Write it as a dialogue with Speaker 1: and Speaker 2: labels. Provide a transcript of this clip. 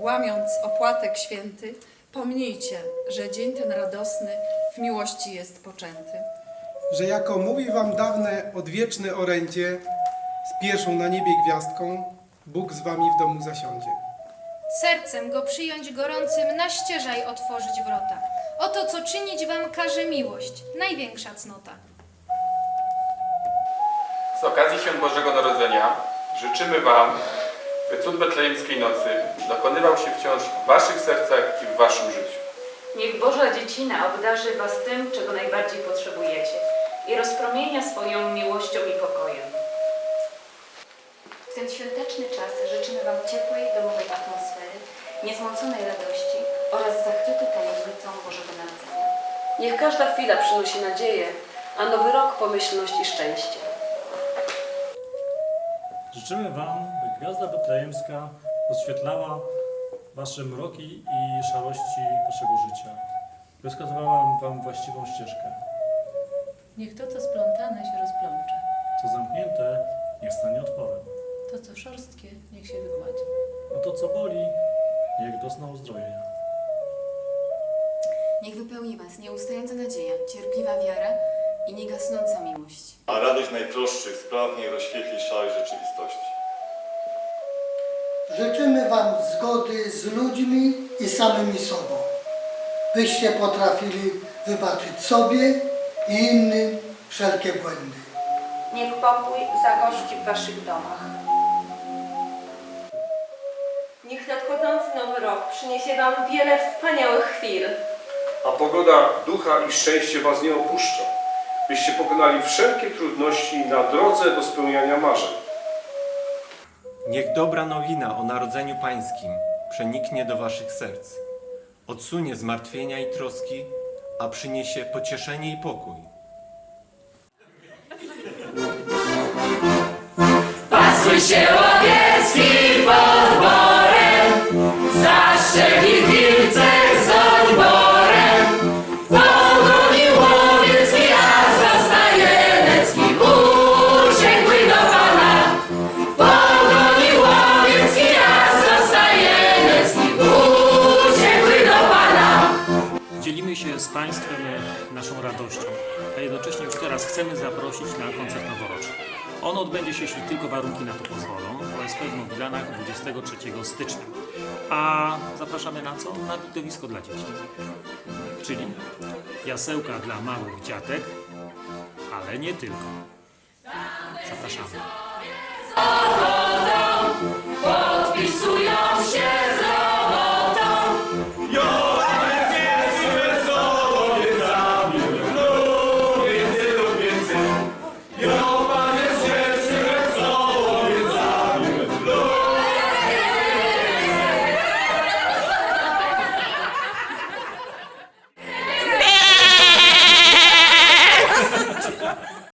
Speaker 1: łamiąc opłatek święty, pomnijcie, że dzień ten radosny w miłości jest poczęty.
Speaker 2: że jako mówi wam dawne odwieczne orędzie, z pierwszą na niebie gwiazdką, Bóg z wami w domu zasiądzie.
Speaker 3: Sercem go przyjąć gorącym, na ścieżaj otworzyć wrota. Oto co czynić wam każe miłość, największa cnota.
Speaker 4: Z okazji Świąt Bożego Narodzenia życzymy Wam, cud betlejemskiej nocy dokonywał się wciąż w Waszych sercach i w Waszym życiu.
Speaker 5: Niech Boża dziecina obdarzy Was tym, czego najbardziej potrzebujecie i rozpromienia swoją miłością i pokojem.
Speaker 6: W ten świąteczny czas życzymy Wam ciepłej, domowej atmosfery, niezmąconej radości oraz zachwytu tajemnicą Bożego Narodzenia.
Speaker 7: Niech każda chwila przynosi nadzieję, a nowy rok pomyślność i szczęście.
Speaker 8: Życzymy Wam, Gwiazda Betlejemska oświetlała Wasze mroki i szarości Waszego życia. By wskazywała Wam właściwą ścieżkę.
Speaker 9: Niech to, co splątane się rozplącze,
Speaker 8: Co zamknięte, niech stanie otworem.
Speaker 9: to, co szorstkie, niech się wygładzi.
Speaker 8: A to, co boli, niech dosna uzdrowienia.
Speaker 6: Niech wypełni Was nieustająca nadzieja, cierpliwa wiara i niegasnąca miłość.
Speaker 10: A radość najprostszych spraw niech rozświetli szarej rzeczywistości.
Speaker 11: Życzymy Wam zgody z ludźmi i samymi sobą, byście potrafili wybaczyć sobie i innym wszelkie błędy.
Speaker 5: Niech pokój zagości w Waszych domach.
Speaker 7: Niech nadchodzący nowy rok przyniesie Wam wiele wspaniałych chwil.
Speaker 12: a pogoda ducha i szczęście Was nie opuszcza, byście pokonali wszelkie trudności na drodze do spełniania marzeń.
Speaker 13: Niech dobra nowina o narodzeniu Pańskim przeniknie do Waszych serc, odsunie zmartwienia i troski, a przyniesie pocieszenie i pokój.
Speaker 5: Pasuj się a
Speaker 8: jednocześnie już teraz chcemy zaprosić na koncert noworoczny. On odbędzie się, jeśli tylko warunki na to pozwolą, OSP w Mogdanach 23 stycznia. A zapraszamy na co? Na widowisko dla dzieci. Czyli jasełka dla małych dziatek, ale nie tylko. Zapraszamy.